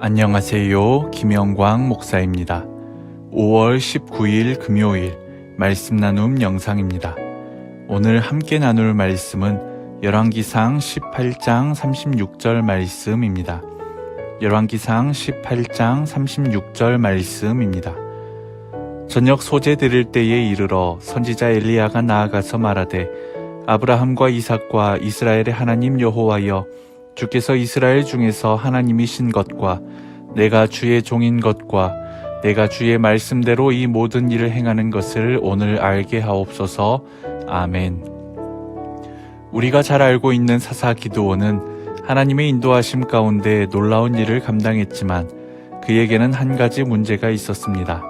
안녕하세요. 김영광 목사입니다. 5월 19일 금요일 말씀 나눔 영상입니다. 오늘 함께 나눌 말씀은 열왕기상 18장 36절 말씀입니다. 열왕기상 18장 36절 말씀입니다. 저녁 소재 드릴 때에 이르러 선지자 엘리야가 나아가서 말하되 아브라함과 이삭과 이스라엘의 하나님 여호와여 주께서 이스라엘 중에서 하나님이신 것과 내가 주의 종인 것과 내가 주의 말씀대로 이 모든 일을 행하는 것을 오늘 알게 하옵소서. 아멘. 우리가 잘 알고 있는 사사 기드온은 하나님의 인도하심 가운데 놀라운 일을 감당했지만 그에게는 한 가지 문제가 있었습니다.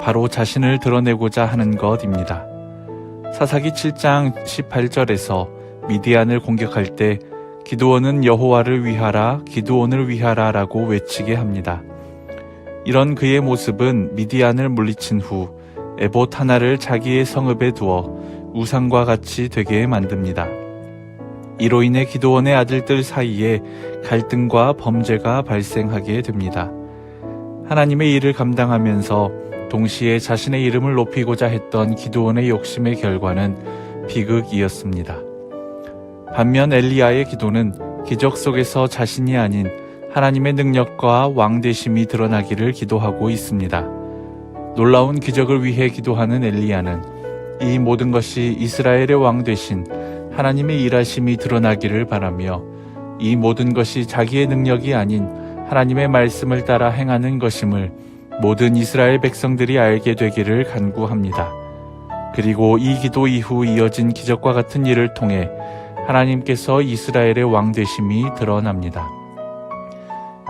바로 자신을 드러내고자 하는 것입니다. 사사기 7장 18절에서 미디안을 공격할 때 기드온은 여호와를 위하라, 기드온을 위하라라고 외치게 합니다. 이런 그의 모습은 미디안을 물리친 후 에봇 하나를 자기의 성읍에 두어 우상과 같이 되게 만듭니다. 이로 인해 기드온의 아들들 사이에 갈등과 범죄가 발생하게 됩니다. 하나님의 일을 감당하면서 동시에 자신의 이름을 높이고자 했던 기드온의 욕심의 결과는 비극이었습니다. 반면 엘리야의 기도는 기적 속에서 자신이 아닌 하나님의 능력과 왕대심이 드러나기를 기도하고 있습니다. 놀라운 기적을 위해 기도하는 엘리야는 이 모든 것이 이스라엘의 왕 되신 하나님의 일하심이 드러나기를 바라며 이 모든 것이 자기의 능력이 아닌 하나님의 말씀을 따라 행하는 것임을 모든 이스라엘 백성들이 알게 되기를 간구합니다. 그리고 이 기도 이후 이어진 기적과 같은 일을 통해 하나님께서 이스라엘의 왕 되심이 드러납니다.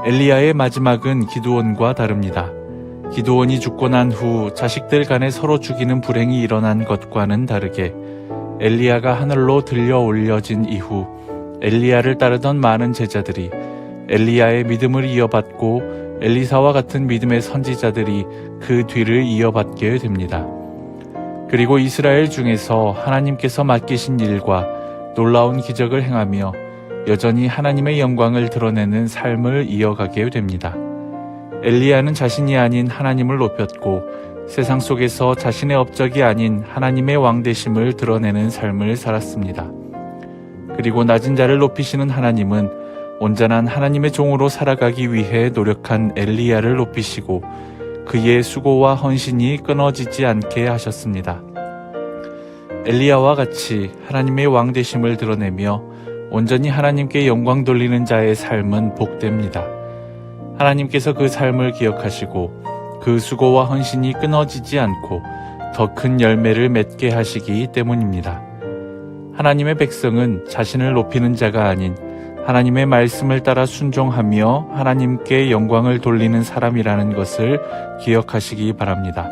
엘리야의 마지막은 기드온과 다릅니다. 기드온이 죽고 난 후 자식들 간에 서로 죽이는 불행이 일어난 것과는 다르게 엘리야가 하늘로 들려 올려진 이후 엘리야를 따르던 많은 제자들이 엘리야의 믿음을 이어받고 엘리사와 같은 믿음의 선지자들이 그 뒤를 이어받게 됩니다. 그리고 이스라엘 중에서 하나님께서 맡기신 일과 놀라운 기적을 행하며 여전히 하나님의 영광을 드러내는 삶을 이어가게 됩니다. 엘리야는 자신이 아닌 하나님을 높였고 세상 속에서 자신의 업적이 아닌 하나님의 왕대심을 드러내는 삶을 살았습니다. 그리고 낮은 자를 높이시는 하나님은 온전한 하나님의 종으로 살아가기 위해 노력한 엘리야를 높이시고 그의 수고와 헌신이 끊어지지 않게 하셨습니다. 엘리야와 같이 하나님의 왕 되심을 드러내며 온전히 하나님께 영광 돌리는 자의 삶은 복됩니다. 하나님께서 그 삶을 기억하시고 그 수고와 헌신이 끊어지지 않고 더 큰 열매를 맺게 하시기 때문입니다. 하나님의 백성은 자신을 높이는 자가 아닌 하나님의 말씀을 따라 순종하며 하나님께 영광을 돌리는 사람이라는 것을 기억하시기 바랍니다.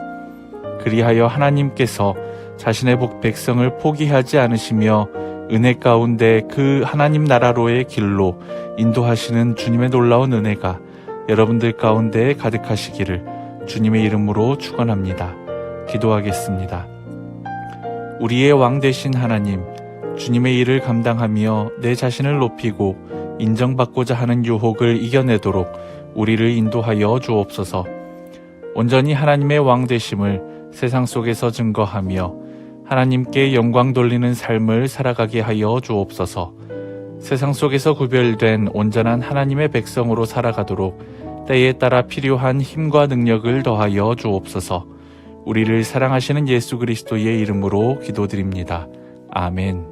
그리하여 하나님께서 자신의 복 백성을 포기하지 않으시며 은혜 가운데 그 하나님 나라로의 길로 인도하시는 주님의 놀라운 은혜가 여러분들 가운데 가득하시기를 주님의 이름으로 축원합니다. 기도하겠습니다. 우리의 왕 되신 하나님, 주님의 일을 감당하며 내 자신을 높이고 인정받고자 하는 유혹을 이겨내도록 우리를 인도하여 주옵소서. 온전히 하나님의 왕 되심을 세상 속에서 증거하며 하나님께 영광 돌리는 삶을 살아가게 하여 주옵소서. 세상 속에서 구별된 온전한 하나님의 백성으로 살아가도록 때에 따라 필요한 힘과 능력을 더하여 주옵소서. 우리를 사랑하시는 예수 그리스도의 이름으로 기도드립니다. 아멘.